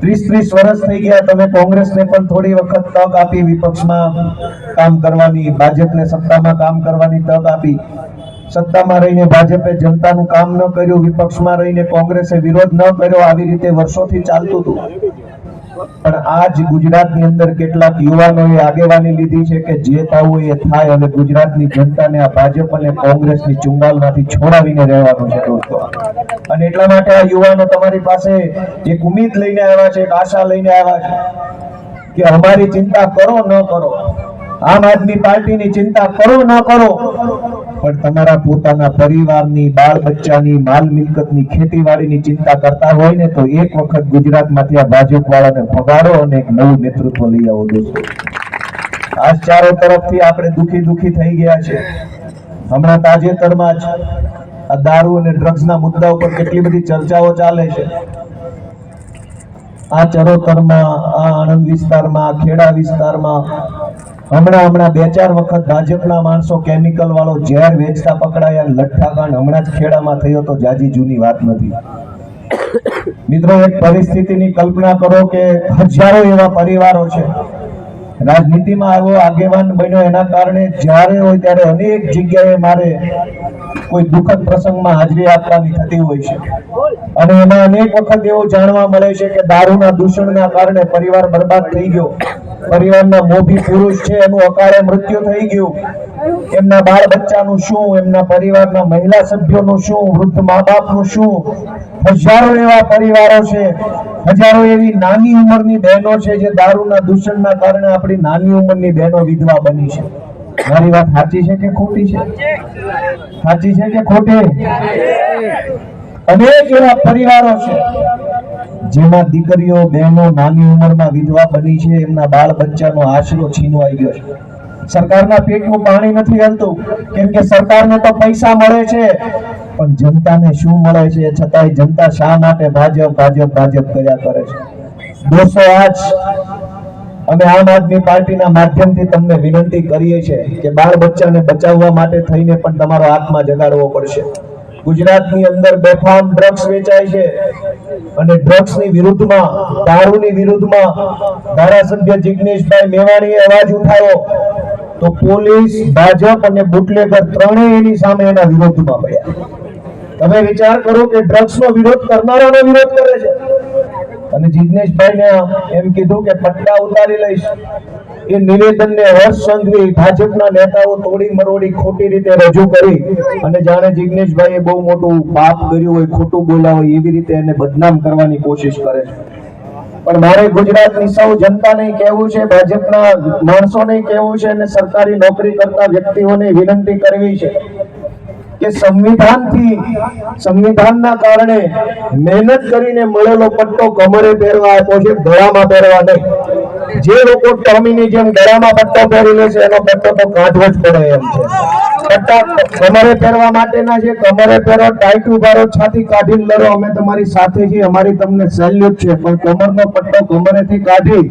ત્રીસ ત્રીસ વર્ષ થઈ ગયા તમે કોંગ્રેસને પણ થોડી વખત તક આપી, વિપક્ષમાં કામ કરવાની, ભાજપને સત્તામાં કામ કરવાની તક આપી. સત્તામાં રહીને ભાજપે જનતાનું કામ ન કર્યું, વિપક્ષમાં રહીને કોંગ્રેસે વિરોધ ન કર્યો, આવી રીતે વર્ષોથી ચાલતું હતું. પણ આજ ગુજરાતની અંદર કેટલાક યુવાનોએ આગેવાની લીધી છે કે જે થવું એ થાય અને ગુજરાતની જનતાને આ ભાજપ અને કોંગ્રેસની ચુંગાલમાંથી છોડાવીને રહેવાનું છે દોસ્તો. અને એટલા માટે આ યુવાનો તમારી પાસે એક ઉમ્મીદ લઈને આવ્યા છે, એક આશા લઈને આવ્યા છે કે અમારી ચિંતા કરો ન કરો. આમ આદમી પાર્ટીની ચિંતા કરો ન કરો. પણ તમારા પોતાના પરિવારની બાળ બચ્ચાની માલ મિલકતની ખેતીવાડીની ચિંતા કરતા હોય ને તો એક વખત ગુજરાતમાંથી આ ભાજપ વાળાને ભગાડો અને એક નવું નેતૃત્વ લઈ આવો દોસ્તો. આજ ચારો તરફથી આપણે દુખી દુખી થઈ ગયા છે. હમણાં તાજેતરમાં જ આ દારૂ અને ડ્રગ્સના મુદ્દા ઉપર કેટલી બધી ચર્ચાઓ ચાલે છે. આ ચરોતરમાં, આ આણંદ વિસ્તારમાં ખેડા વિસ્તારમાં હમણાં હમણાં બે ચાર વખત ભાજપના માણસો કેમિકલ વાળો ઝેર વેચતા પકડાયા, લઠ્ઠાકાંડ હમણાં જ ખેડામાં થયો તો જાજી જૂની વાત નથી. મિત્રો, એક પરિસ્થિતિની કલ્પના કરો કે હજારો એવા પરિવારો છે. રાજનીતિમાં આવ્યો આગેવાન બન્યો એના કારણે જ્યારે હોય ત્યારે અનેક જગ્યાએ મારે કોઈ દુઃખદ પ્રસંગમાં હાજરી આપવાની થતી હોય છે. અને એમાં અનેક વખત એવું જાણવા મળે છે કે દારૂના દૂષણના કારણે પરિવાર બરબાદ થઈ ગયો. પરિવારના મોભી પુરુષ છે, એનું અકાળે મૃત્યુ થઈ ગયું. એમના બાળ બચ્ચાનું શું, એમના પરિવારના મહિલા સભ્યોનું શું, વૃદ્ધ મા બાપનું શું? હજારો એવા પરિવારો છે, હજારો એવી નાની ઉંમરની બહેનો છે જે દારૂના દૂષણના કારણે આપણી નાની ઉંમરની બહેનો વિધવા બની છે. મારી વાત સાચી છે કે ખોટી છે? સાચી છે કે ખોટી? અનેક એવા પરિવારો છે. જેમાં દીકરીઓ, બહેનો, નાની ઉંમરમાં વિધવા બની છે, એમના બાળ બચ્ચાનો આશરો છીનવાઈ ગયો છે. સરકારના પેટનું પાણી નથી હલતું. કેમ કે સરકારને તો પૈસા મળે છે, પણ જનતાને શું મળે છે છતાંય જનતા શા માટે ભાજપ ભાજપ ભાજપ કર્યા કરે છે? દોસ્તો, આજ અમે આમ આદમી પાર્ટીના માધ્યમથી તમને વિનંતી કરીએ છીએ કે બાળ બચ્ચાને બચાવવા માટે થઈને પણ તમારો આત્મા જગાડવો પડશે. ગુજરાતની અંદર બેફામ ડ્રગ્સ વેચાય છે. અને ડ્રગ્સની વિરુદ્ધમાં, દારૂની વિરુદ્ધમાં ધારાસભ્ય જિગ્નેશભાઈ મેવાણીએ અવાજ ઉઠાવ્યો તો પોલીસ, ભાજપ અને બુટલેગર ત્રણેય એની સામે એના વિરોધમાં પડ્યા. તમે વિચાર કરો કે ડ્રગ્સનો વિરોધ કરનારાનો વિરોધ કરે છે. અને જિગ્નેશભાઈને એમ કીધું કે પટ્ટા ઉતારી લઈશ. એ નિવેદનને હર્ષ સંઘવી ભાજપના નેતાઓ તોડી મરોડી ખોટી રીતે રજૂ કરી અને જાણે જિગ્નેશભાઈએ બહુ મોટું પાપ કર્યું હોય, ખોટું બોલાવ એવી રીતે એને બદનામ કરવાની કોશિશ કરે છે. પણ મારે ગુજરાતની સૌ જનતાને કહેવું છે, ભાજપના માણસોને કહેવું છે અને સરકારી નોકરી કરતા વ્યક્તિઓને વિનંતી કરવી છે કે સંવિધાનથી, સંવિધાનના કારણે મહેનત કરીને મળેલો પટ્ટો કમરે પહેરવા આપ્યો છે, ગળામાં પહેરવા નહીં. જે લોકો ટોમીની જેમ ગળામાં પટ્ટો પહેરી છે, એનો પટ્ટો તો કાઢવો જ પડે એમ છે. પટ્ટા કમરે પહેરવા માટેના છે, કમરે પહેરો, ટાઈટ ઉભારો, છાતી કાઢીને લડો. અમે તમારી સાથે છીએ, અમારી તમને સેલ્યુટ છે, પણ કમરનો પટ્ટો કમરેથી કાઢી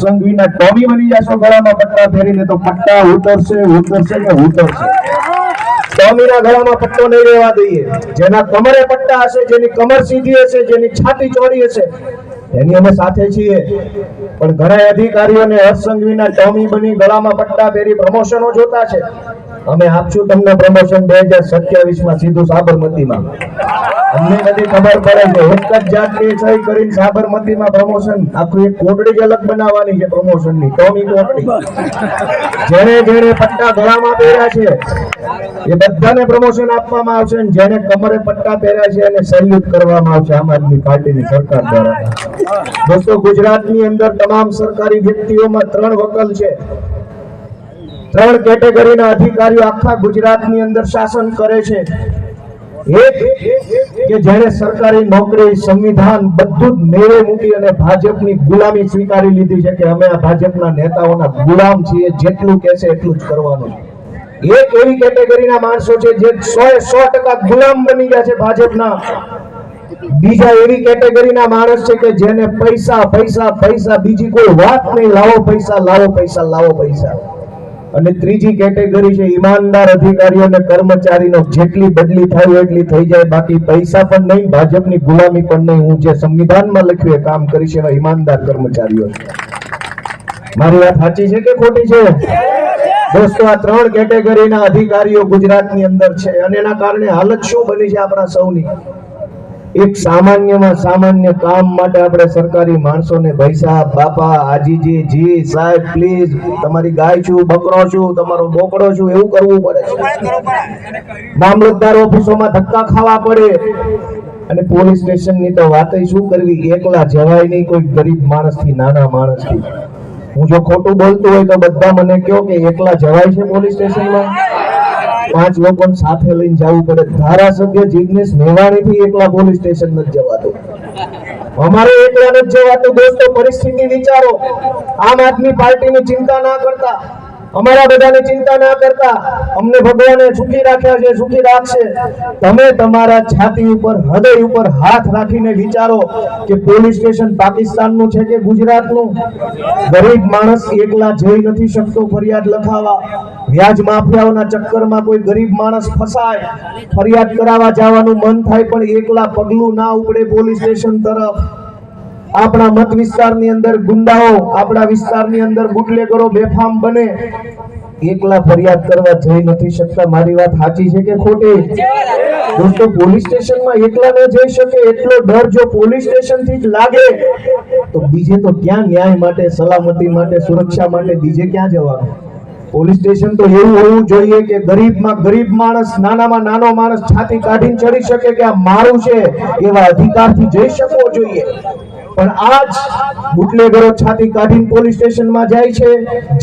સંઘવીના ટોમી બની જશો ગળામાં પટ્ટા પહેરીને, તો પટ્ટા ઉતરશે ઉતરશે ને ઉતરશે? ટોમીના ગળામાં પટ્ટો નહીં રહેવા દઈએ. જેના કમરે પટ્ટા હશે, જેની કમર સીધી હશે, જેની છાતી ચોડી હશે એની અમે સાથે છીએ. પણ ઘણા અધિકારીઓને હર્ષ સંઘવીના ટોમી બની ગળામાં પટ્ટા પહેરી પ્રમોશનો જોતા છે. અમે આપશું તમને પ્રમોશન બે હજાર સત્યાવીસમાં સીધું સાબરમતીમાં. બધાને પ્રમોશન આપવામાં આવશે જેને કમરે પટ્ટા પહેર્યા છે એને સેલ્યુટ કરવામાં આવશે આમ આદમી પાર્ટીની સરકાર દ્વારા. દોસ્તો, ગુજરાતની અંદર તમામ સરકારી વ્યક્તિઓમાં ત્રણ વકલ છે. ત્રણ કેટેગરીના અધિકારીઓ આખા ગુજરાતની અંદર શાસન કરે છે. એક, કે જેણે સરકારી નોકરી, સંવિધાન બધું જ મેળે મૂકી અને ભાજપની ગુલામી સ્વીકારી લીધી છે કે અમે આ ભાજપના નેતાઓના ગુલામ છીએ, જેટલું કહેશે એટલું જ કરવાનું. એક એવી કેટેગરીના માણસો છે જે સો સો ટકા ગુલામ બની ગયા છે ભાજપના. બીજા એવી કેટેગરીના માણસ છે કે જેને પૈસા પૈસા પૈસા, બીજી કોઈ વાત નહીં, લાવો પૈસા લાવો પૈસા લાવો પૈસા. અને ત્રીજી કેટેગરી છે, ઈમાનદાર અધિકારીઓ અને કર્મચારીનો જેટલી બદલી થાય એટલી થઈ જાય, બાકી પૈસા પણ નહીં, ભાજપની ગુલામી પણ નહીં. હું જે સંવિધાનમાં લખ્યું એ કામ કરીશ એવા ઈમાનદાર કર્મચારીઓ છે. મારી વાત સાચી છે કે ખોટી છે? દોસ્તો, આ ત્રણ કેટેગરીના અધિકારીઓ ગુજરાતની અંદર છે અને એના કારણે હાલત શું બની છે આપણા સૌની? એક સામાન્યમાં સામાન્ય કામ માટે આપણે સરકારી માણસોને ભાઈ સાહેબ બાપા આજીજી જી સાહેબ પ્લીઝ તમારી ગાય છું બકરો છું તમારો બોકડો છું એવું કરવું પડે છે. મામલતદાર ઓફિસોમાં ધક્કા ખાવા પડે. અને પોલીસ સ્ટેશનની તો વાત શું કરવી? એકલા જવાય નહીં કોઈ ગરીબ માણસથી નાના માણસથી. હું જો ખોટું બોલતો હોય તો બધા મને કહો કે એકલા જવાય છે પોલીસ સ્ટેશનમાં? પાંચ લોકોને સાથે લઈને જવું પડે. ધારાસભ્ય જિગ્નેશ મેવાણીથી એકલા પોલીસ સ્ટેશન નથી જવાતું. અમારે એકલા નથી જવાતું. દોસ્તો, પરિસ્થિતિ વિચારો. આમ આદમી પાર્ટીની ચિંતા ના કરતા. અમારા બધાની ચિંતા ના કરતા અમને ભગવાને સુખી રાખ્યા છે, સુખી રાખશે. તમે તમારા છાતી ઉપર, હૃદય ઉપર હાથ રાખીને વિચારો કે પોલીસ સ્ટેશન પાકિસ્તાનનું છે કે ગુજરાતનું? ગરીબ માણસ એકલા જઈ નથી શકતો ફરિયાદ લખાવા. વ્યાજ માફિયાઓના ચક્કરમાં કોઈ ગરીબ માણસ ફસાય. ફરિયાદ કરાવવા જવાનું મન થાય પણ એકલા પગલું ના ઉપડે પોલીસ સ્ટેશન તરફ. આપણા મત વિસ્તારની અંદર ગુંડાઓ, આપણા વિસ્તારની અંદર બુટલેગરો બેફામ બને. એકલા ફરિયાદ કરવા જઈ નથી શકતા. મારી વાત સાચી છે કે ખોટી? દોસ્તો, પોલીસ સ્ટેશનમાં એકલા ન જઈ શકે. એટલો ડર જો પોલીસ સ્ટેશનથી જ લાગે. તો બીજે તો ક્યાં ન્યાય માટે, સલામતી માટે, સુરક્ષા માટે બીજે ક્યાં જવાનું? પોલીસ સ્ટેશન તો એવું હોવું જોઈએ કે ગરીબમાં ગરીબ માણસ, નાનામાં નાનો માણસ છાતી કાઢીને ચડી શકે કે આ મારું છે એવા અધિકારથી જઈ શકવો જોઈએ. પણ આજ બુટલેગરો છાતી કાઢીને પોલીસ સ્ટેશનમાં જાય છે.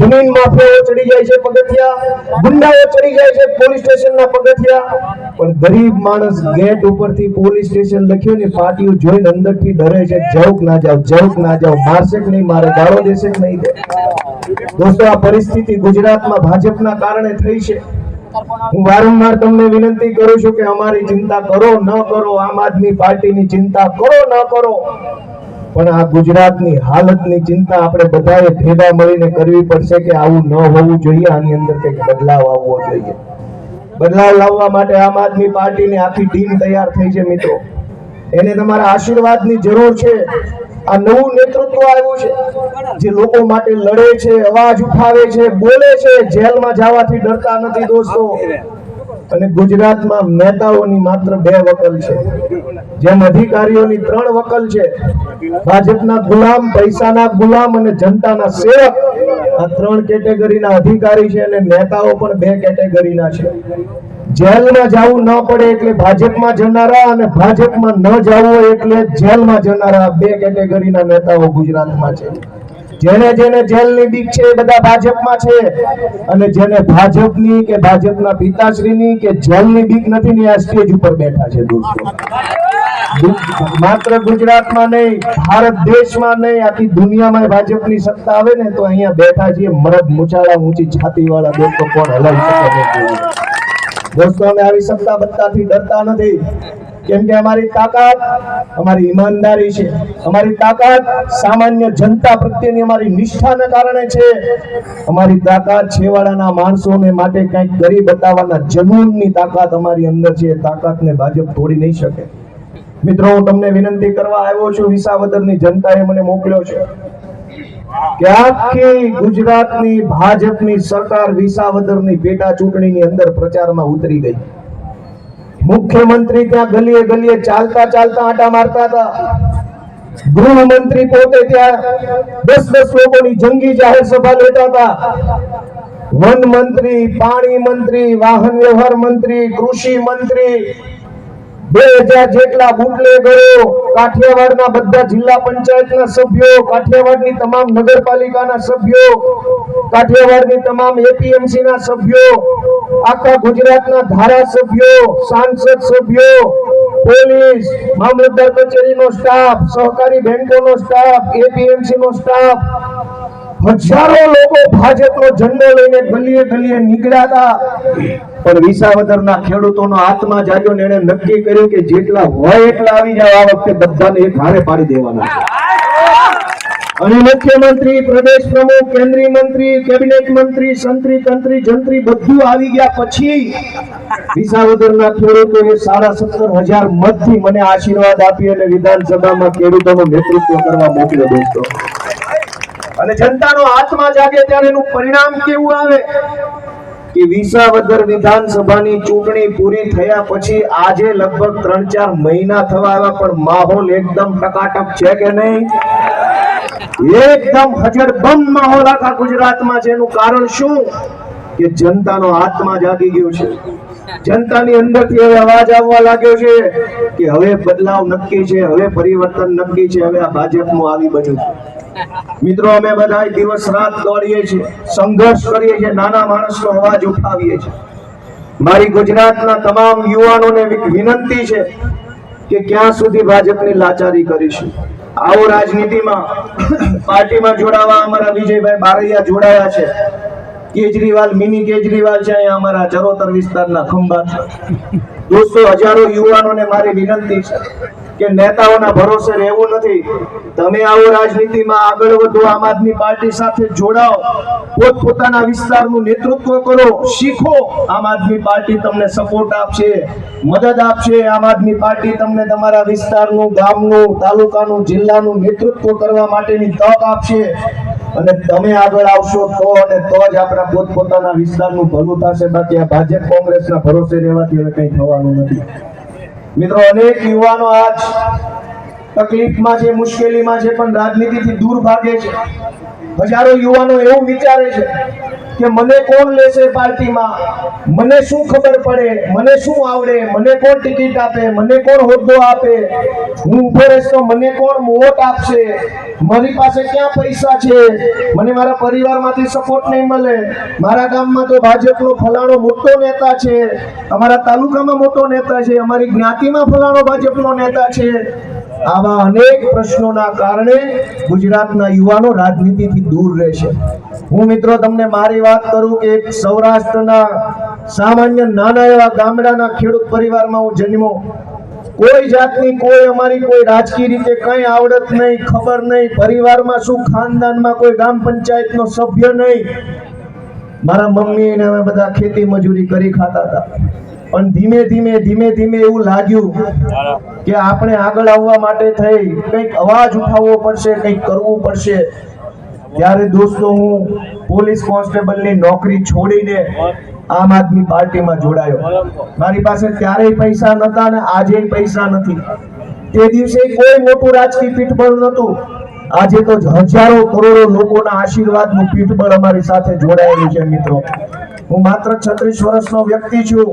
જમીન માફિયાઓ ચડી જાય છે પગથિયા. ગુંડાઓ ચડી જાય છે પોલીસ સ્ટેશનના પગથિયા. પણ ગરીબ માણસ ગેટ ઉપરથી પોલીસ સ્ટેશન લખ્યું ને પાટીઓ જોઈને અંદરથી ડરે છે, જવક ના જાવ, જવક ના જાવ, મારશે કે નહીં, મારે ગાળો દેશે કે નહીં? દે દોસ્તો, આ પરિસ્થિતિ ગુજરાતમાં ભાજપના કારણે થઈ છે. હું વારંવાર તમને વિનંતી કરું છું કે અમારી ચિંતા કરો, ન કરો, આમ આદમી પાર્ટીની ચિંતા કરો, ન કરો. પણ આ ગુજરાતની હાલતની ચિંતા આપણે બધાએ ભેગા મળીને કરવી પડશે કે આવું ન હોવું જોઈએ, આની અંદર કંઈક બદલાવ આવવો જોઈએ. બદલાવ લાવવા માટે આમ આદમી પાર્ટીની આખી ટીમ તૈયાર થઈ છે મિત્રો. એને તમારા આશીર્વાદની જરૂર છે. આ નવું નેતૃત્વ આવ્યું છે. જે લોકો માટે લડે છે, અવાજ ઉઠાવે છે, બોલે છે, જેલમાં જવાથી ડરતા નથી દોસ્તો. અને ગુજરાતમાં નેતાઓની માત્ર બે વકલ છે. જેમ અધિકારીઓની ત્રણ વકલ છે, ભાજપના ગુલામ, પૈસાના ગુલામ અને જનતાના સેવક, આ ત્રણ કેટેગરીના અધિકારી છે અને નેતાઓ પણ બે કેટેગરીના છે. જેલમાં જવું ન પડે એટલે ભાજપમાં જનારા અને ભાજપમાં ન જવું એટલે જેલમાં જનારા બે કેટેગરીના નેતાઓ ગુજરાતમાં છે. જેને જેને જેલની બીક છે એ બધા ભાજપમાં છે. અને જેને ભાજપની કે ભાજપના પિતાશ્રીની કે જેલની બીક નથી આ સ્ટેજ ઉપર બેઠા છે દોસ્તો. માત્ર ગુજરાતમાં નહીં, ભારત દેશમાં નહીં, આખી દુનિયામાં ભાજપની સત્તા આવે ને તો અહીંયા બેઠા છીએ, મરદ મુચાળા ઊંચી છાતી વાળા દોસ્તો, કોણ હલાવી શકે દોસ્તો, અમે આવી સત્તા બત્તાથી ડરતા નથી. કેમ કે અમારી તાકાત અમારી ઈમાનદારી છે. અમારી તાકાત સામાન્ય જનતા પ્રત્યેની અમારી નિષ્ઠાના કારણે છે. અમારી તાકાત છેવાડાના માણસોને માટે કંઈક કરી બતાવવાના જનૂનની તાકાત અમારી અંદર છે. તાકાતને ભાજપ તોડી નહીં શકે. મિત્રો, હું તમને વિનંતી કરવા આવ્યો છું, વિસાવદરની જનતાએ મને મોકલ્યો છે કે આખી ગુજરાતની ભાજપની સરકાર વિસાવદરની પેટા ચૂંટણીની અંદર પ્રચારમાં ઉતરી ગઈ. મુખ્યમંત્રી ત્યાં ગલીએ ગલીએ ચાલતા ચાલતા આટા મારતા હતા. ગૃહમંત્રી પોતે ત્યાં દસ દસ લોકોની જંગી જાહેર સભા લેતા હતા. વન મંત્રી, પાણી મંત્રી, વાહન વ્યવહાર મંત્રી, કૃષિ મંત્રી બે હજાર જેટલા બુટલેગરો કાઠિયાવાડના બધા તમામ નગરપાલિકાના સભ્યો ના સભ્યો, આખા ગુજરાતના ધારાસભ્યો, સાંસદ સભ્યો, પોલીસ, મામલતદાર કચેરીનો સ્ટાફ, સહકારી બેંકોનો સ્ટાફ એપીએમસી નો સ્ટાફ હજારો લોકો ભાજપનો ઝંડો લઈને ગલીએ ગલીએ નીકળ્યા હતા. પણ વિસાવદરના ખેડૂતોનો આત્મા જાગ્યો ને એને નક્કી કર્યું કે જેટલા હોય એટલા આવી જાય આ વખતે બધાને એક હારે પાડી દેવાના અને મુખ્યમંત્રી, પ્રદેશ પ્રમુખ, કેન્દ્રીય મંત્રી, કેબિનેટ મંત્રી, સંત્રી તંત્રી, જંત્રી બધું આવી ગયા પછી વિસાવદરના ખેડૂતોએ સાડા સત્તર હજાર મતથી મને આશીર્વાદ આપી અને વિધાનસભામાં ખેડૂતોનું નેતૃત્વ કરવા મોકલ્યો દોસ્તો. અને જનતાનો આત્મા જાગે ત્યારે એનું પરિણામ કેવું આવે? કે વિસાવદર વિધાનસભાની ચૂંટણી પૂરી થયા પછી આજે લગભગ ત્રણ ચાર મહિના થવા આવ્યા, પણ માહોલ એકદમ ટકાટક છે કે નહીં? એકદમ હજરબંધ માહોલ આખા ગુજરાતમાં છે. એનું કારણ શું? કે જનતાનો આત્મા જાગી ગયો છે. જનતાની અંદરથી હવે અવાજ આવવા લાગ્યો છે કે હવે બદલાવ નક્કી છે, હવે પરિવર્તન નક્કી છે, હવે આ ભાજપનું આવી બન્યું છે. મિત્રો, અમે બધા દિવસ રાત દોડીએ છીએ, સંઘર્ષ કરીએ છીએ, નાના માણસનો અવાજ ઉઠાવીએ છીએ. મારી ગુજરાતના તમામ યુવાનોને વિનંતી છે કે ક્યાં સુધી ભાજપની લાચારી કરીશું. આવો રાજનીતિમાં, પાર્ટીમાં જોડાવા અમારા વિજયભાઈ બારૈયા જોડાયા છે. કેજરીવાલ, મિની કેજરીવાલ છે અહીંયા અમારા ચરોતર વિસ્તારના ખંભા. દોસ્તો, હજારો યુવાનોને મારી વિનંતી છે. કે નેતાઓના ભરોસે રહેવું નથી. તમે આવો રાજનીતિમાં આગળ વધો, આમ આદમી પાર્ટી સાથે જોડાઓ, પોતપોતાના વિસ્તારનું નેતૃત્વ કરો, શીખો, આમ આદમી પાર્ટી તમને સપોર્ટ આપશે, મદદ આપશે, આમ આદમી પાર્ટી તમને તમારા વિસ્તારનું, ગામનું, તાલુકાનું, જિલ્લાનું નેતૃત્વ કરવા માટેની તક આપશે. અને તમે આગળ આવશો તો અને તો જ આપણા પોતપોતાના વિસ્તારનું ભલું થશે. બાકી આ ભાજપ કોંગ્રેસના ભરોસે રહેવાથી હવે કંઈ થવાનું નથી. મિત્રો અનેક યુવાનો આજ તકલીફમાં છે મુશ્કેલીમાં છે પણ રાજનીતિથી દૂર ભાગે છે. હજારો યુવાનો એવું વિચારે છે કે મને કોણ લેશે પાર્ટીમાં? મને શું ખબર પડે? મને શું આવડે? મને કોણ ટિકિટ આપે? મને કોણ હોદ્દો આપે? હું ઊભો રહીશ તો મને કોણ વોટ આપશે? મારી પાસે ક્યાં પૈસા છે? મને મારા પરિવારમાંથી સપોર્ટ નહીં મળે. મારા ગામમાં તો ભાજપનો ફલાણો મોટો નેતા છે. અમારા તાલુકામાં મોટો નેતા છે. અમારી જ્ઞાતિમાં ફલાણો ભાજપનો નેતા છે. આવા અનેક પ્રશ્નોના કારણે ગુજરાતના યુવાનો રાજનીતિથી દૂર રહેશે હું મિત્રો તમને મારી વાત કરું કે સૌરાષ્ટ્રના સામાન્ય નાના એવા ગામડાના ખેડૂત પરિવારમાં હું જન્મો કોઈ જાતની કોઈ અમારી કોઈ રાજકીય રીતે કઈ આવડત નહીં, ખબર નહીં, પરિવારમાં શું ખાનદાનમાં કોઈ ગ્રામ પંચાયતનો સભ્ય નહીં. મારા મમ્મી ને અમે બધા ખેતી મજૂરી કરી ખાતા હતા. પણ ધીમે ધીમે ધીમે ધીમે એવું લાગ્યું કે આપણે આગળ આવવા માટે થઈ. કંઈક અવાજ ઉઠાવવો પડશે, કંઈક કરવું પડશે. ત્યારે દોસ્તો, હું પોલીસ કોન્સ્ટેબલની નોકરી છોડીને આમ આદમી પાર્ટીમાં જોડાયો. મારી પાસે ત્યારેય પૈસા નતા ને આજે પૈસા નથી. તે દિવસે કોઈ મોટું રાજકીય પીઠબળ નહોતું. આજે તો હજારો કરોડો લોકોના આશીર્વાદનું પીઠબળ અમારી સાથે જોડાયેલું છે, મિત્રો. હું માત્ર છત્રીસ વર્ષનો વ્યક્તિ છું.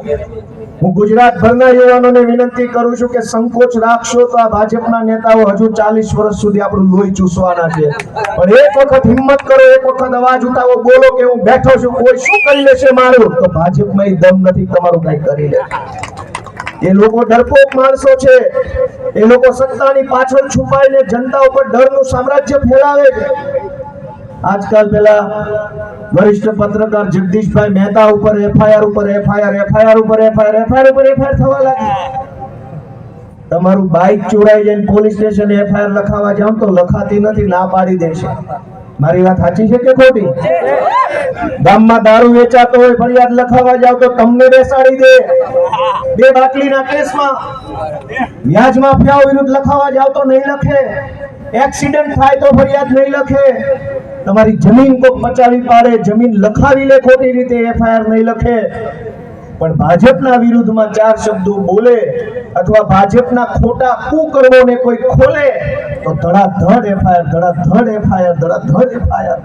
હું ગુજરાતભરના યુવાનોને વિનંતી કરું છું કે સંકોચ રાખશો તો આ ભાજપના નેતાઓ હજુ ચાલીસ વર્ષ સુધી આપણું લોહી ચૂસવાના છે. પણ એક વખત હિંમત કરો, એક વખત અવાજ ઉઠાવો, બોલો કે હું બેઠો છું, કોઈ શું કરી લેશે મારું? તો ભાજપમાં દમ નથી, તમારું કઈ કરી લે. એ લોકો ડરપોક માણસો છે. એ લોકો સત્તાની પાછળ છુપાઈને જનતા ઉપર ડરનું સામ્રાજ્ય ફેલાવે છે. આજકાલ પેલા વરિષ્ઠ પત્રકાર જગદીશભાઈ મહેતા ઉપર એફઆઈઆર ઉપર એફઆઈઆર એફઆઈઆર ઉપર એફઆઈઆર એફઆઈઆર ઉપર એફઆઈઆર થવા લાગી. તમારું બાઇક ચોરાઈ જઈને પોલીસ સ્ટેશન એફઆઈઆર લખાવા જાવ તો લખાતી નથી, ના પાડી દેશે. મારી વાત સાચી છે કે ખોટી? ગામમાં દારૂ વેચાતો હોય, ફરિયાદ લખાવા જાવ તો તમને બેસાડી દે. બે બાટલીના કેસમાં. વ્યાજ માફિયાઓ વિરુદ્ધ લખાવા જાવ તો નહીં લખે. એક્સિડન્ટ થાય તો ફરિયાદ નહીં લખે. તમારી જમીન કોક મચાવી પાડે, જમીન લખાવી લે, ખોટી રીતે એફઆઈઆર નહીં લખે. પણ ભાજપના વિરુદ્ધમાં ચાર શબ્દો બોલે અથવા ભાજપના ખોટા કુકર્મોને કોઈ ખોલે, તો ધડાધડ એફઆઈઆર ધડાધડ એફઆઈઆર ધડાધડ એફઆઈઆર.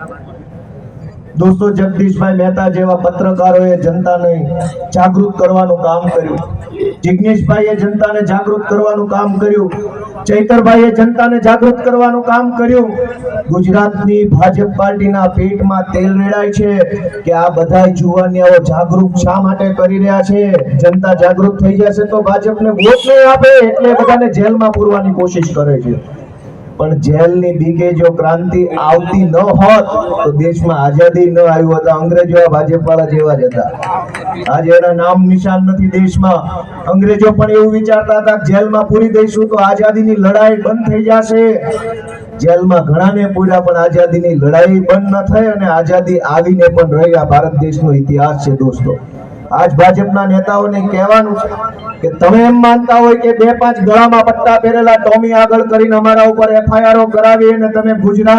દોસ્તો જગદીશભાઈ મહેતા જેવા પત્રકારોએ જનતાને જાગૃત કરવાનું કામ કર્યું. જિગ્નેશભાઈએ જનતાને જાગૃત કરવાનું કામ કર્યું. ચૈતરભાઈએ જનતાને જાગૃત કરવાનું કામ કર્યું. ગુજરાતની ભાજપ પાર્ટીના પેટમાં તેલ રેડાય છે કે આ બધા જુવાનિયાઓ જાગૃત શા માટે કરી રહ્યા છે? જનતા જાગૃત થઈ જશે તો ભાજપને વોટ નહીં આપે એટલે બધાને જેલમાં પૂરવાની કોશિશ કરે છે. પણ જેલની બીકે જો ક્રાંતિ આવતી ન હોત, તો દેશમાં આઝાદી ન આવી હોત. અંગ્રેજો ભાજપવાળા જેવા જ હતા. આજે એના નામ નિશાન નથી દેશમાં. અંગ્રેજો પણ એવું વિચારતા હતા જેલમાં પૂરી દઈશું તો આઝાદીની લડાઈ બંધ થઈ જશે. જેલમાં ઘણાને પૂર્યા, પણ આઝાદીની લડાઈ બંધ ન થઈ અને આઝાદી આવીને પણ રહી. આ ભારત દેશનો ઇતિહાસ છે દોસ્તો. આજ ભાજપના નેતાઓને કહેવાનું છે કે તમે એમ માનતા હોય કે બે પાંચ ગળામાં પટ્ટા પહેરેલા ટોમી આગળ કરીને અમારા ઉપર એફઆઈઆરઓ કરાવી અને તમે ગુજરાત